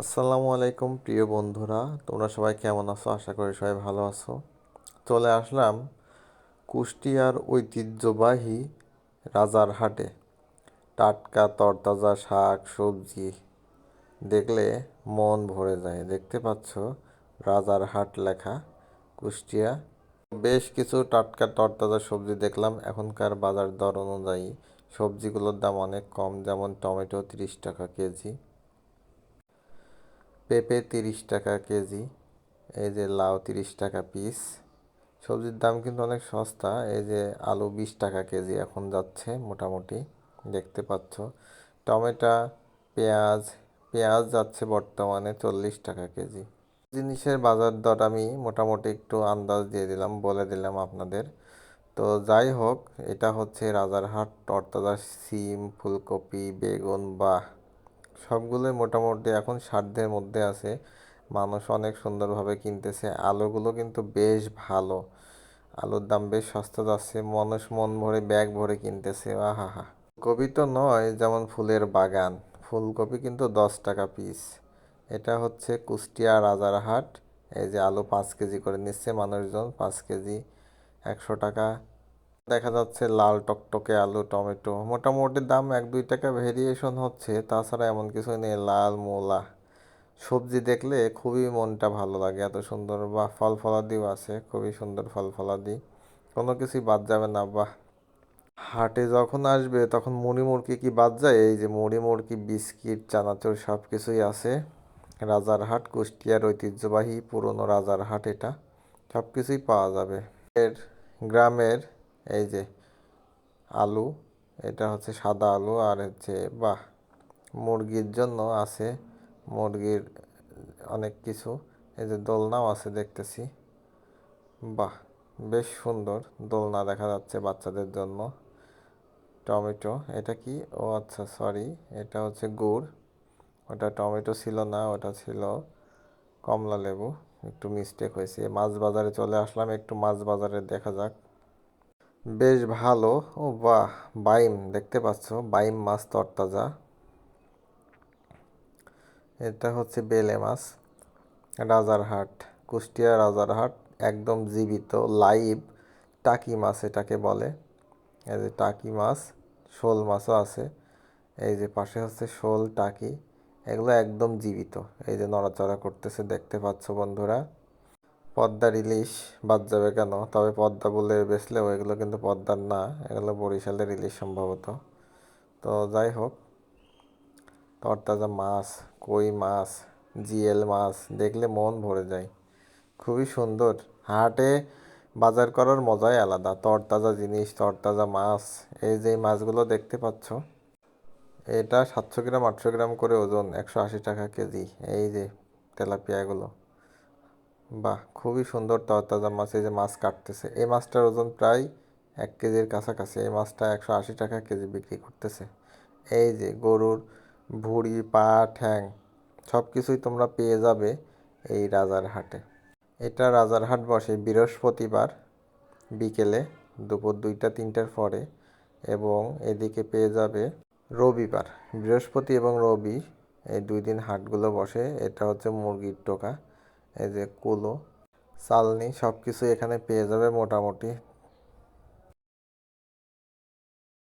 আসসালামু আলাইকুম, প্রিয় বন্ধুরা। তোমরা সবাই কেমন আছো? আশা করি সবাই ভালো আছো। চলে আসলাম কুষ্টিয়ার ঐতিহ্যবাহী রাজার হাটে। টাটকা, তরতাজা শাক, সবজি। দেখলে মন ভরে যায়। দেখতে পাচ্ছ রাজার হাট লেখা কুষ্টিয়া। বেশ কিছু টাটকা, তরতাজা সবজি দেখলাম। এখনকার বাজার দর অনুযায়ী সবজিগুলোর দাম অনেক কম। যেমন টমেটো তিরিশ টাকা কেজি। পেঁপে তিরিশ টাকা কেজি, এই যে লাউ তিরিশ টাকা পিস সবজির দাম কিন্তু অনেক সস্তা, এই যে আলু বিশ টাকা কেজি এখন যাচ্ছে মোটামুটি, দেখতে পাচ্ছ। টমেটো, পেঁয়াজ পেঁয়াজ যাচ্ছে বর্তমানে চল্লিশ টাকা কেজি। জিনিসের বাজার দর আমি মোটামুটি একটু আন্দাজ দিয়ে দিলাম, বলে দিলাম আপনাদের। তো যাই হোক, এটা হচ্ছে রাজারহাট, তরতাজা, সিম, ফুলকপি, বেগুন বা সবগুলোই মোটামুটি এখন সাধ্যের মধ্যে আছে। মানুষ অনেক সুন্দরভাবে কিনতেছে। আলুগুলো কিন্তু বেশ ভালো। আলুর দাম বেশ সস্তা যাচ্ছে। মানুষ মন ভরে, ব্যাগ ভরে কিনতেছে। আহা হা কপি তো নয়, যেমন ফুলের বাগান। ফুলকপি কিন্তু দশ টাকা পিস এটা হচ্ছে কুষ্টিয়া রাজারহাট। এই যে আলু পাঁচ কেজি করে নিচ্ছে মানুষজন। পাঁচ কেজি একশো টাকা। দেখা যাচ্ছে লাল টকটকে আলু, টমেটো। মোটামুটি দাম এক, দুই টাকা ভেরিয়েশন হচ্ছে। তাছাড়া এমন কিছু নেই, লাল মূলা। সবজি দেখলে খুবই মনটা ভালো লাগে, এত সুন্দর। বা ফল ফলাদিও আছে, খুবই সুন্দর ফল ফলাদি কোনো কিছুই বাদ যাবে না, বাহ। হাটে যখন আসবে, তখন মুড়ি মুড়কি কি বাদ যায়? এই যে মুড়ি মুড়কি, বিস্কিট, চানাচুর সব কিছুই আছে রাজারহাট কুষ্টিয়ার ঐতিহ্যবাহী পুরনো রাজারহাট এটা। সব কিছুই পাওয়া যাবে। এর গ্রামের এই যে আলু, এটা হচ্ছে সাদা আলু আর হচ্ছে, বাহ! মুরগির জন্য আছে মুরগির অনেক কিছু। এই যে দোলনাও আছে দেখতেছি। বাহ! বেশ সুন্দর দোলনা দেখা যাচ্ছে বাচ্চাদের জন্য। টমেটো, এটা কি? ও আচ্ছা সরি, এটা হচ্ছে গুড়। ওটা টমেটো ছিল না, ওটা ছিল কমলা লেবু। একটু মিস্টেক হয়েছে। মাছ বাজারে চলে আসলাম, একটু মাছ বাজারে দেখা যাক। বেশ ভালো। ও বাহ, বাইম দেখতে পাচ্ছ, বাইম মাছ তরতাজা। এটা হচ্ছে বেলে মাছ, রাজারহাট, কুষ্টিয়া রাজারহাট, একদম জীবিত, লাইভ, টাকি মাছ এটাকে বলে। এই যে টাকি মাছ, শোল মাছও আছে। এই যে পাশে হচ্ছে শোল, টাকি, এগুলো একদম জীবিত। এই যে নড়াচড়া করতেছে, দেখতে পাচ্ছ বন্ধুরা। পদ্মার ইলিশ বাদ যাবে কেন? তবে পদ্মা বলে বেচলেও এগুলো কিন্তু পদ্মার না, এগুলো বরিশালের ইলিশ সম্ভবত। তো যাই হোক, তরতাজা মাছ, কই মাছ, জিএল মাছ, দেখলে মন ভরে যায়। খুবই সুন্দর। হাটে বাজার করার মজাই আলাদা। তরতাজা জিনিস, তরতাজা মাছ, এই যে মাছগুলো দেখতে পাচ্ছ, এটা সাতশো গ্রাম, আটশো গ্রাম করে ওজন, একশো আশি টাকা কেজি। এই যে তেলাপিয়াগুলো। বাহ, খুবই সুন্দর তরতাজা মাছ, এই যে মাছ কাটতেছে। এই মাছটার ওজন প্রায় এক কেজির কাছাকাছি, এই মাছটা একশো আশি টাকা কেজি বিক্রি করতেছে। এই যে গরুর ভুঁড়ি, পা, ঠ্যাং, সব কিছুই তোমরা পেয়ে যাবে এই রাজার হাটে। এটা রাজার হাট বসে বৃহস্পতিবার বিকেলে দুপুর দুইটা, তিনটার পরে এবং এদিকে পেয়ে যাবে রবিবার। বৃহস্পতি এবং রবি এই দুই দিন হাটগুলো বসে, এটা হচ্ছে মুরগির টোকা। এই যে কুলো চালনি সব কিছু এখানে পেয়ে যাবে মোটামুটি।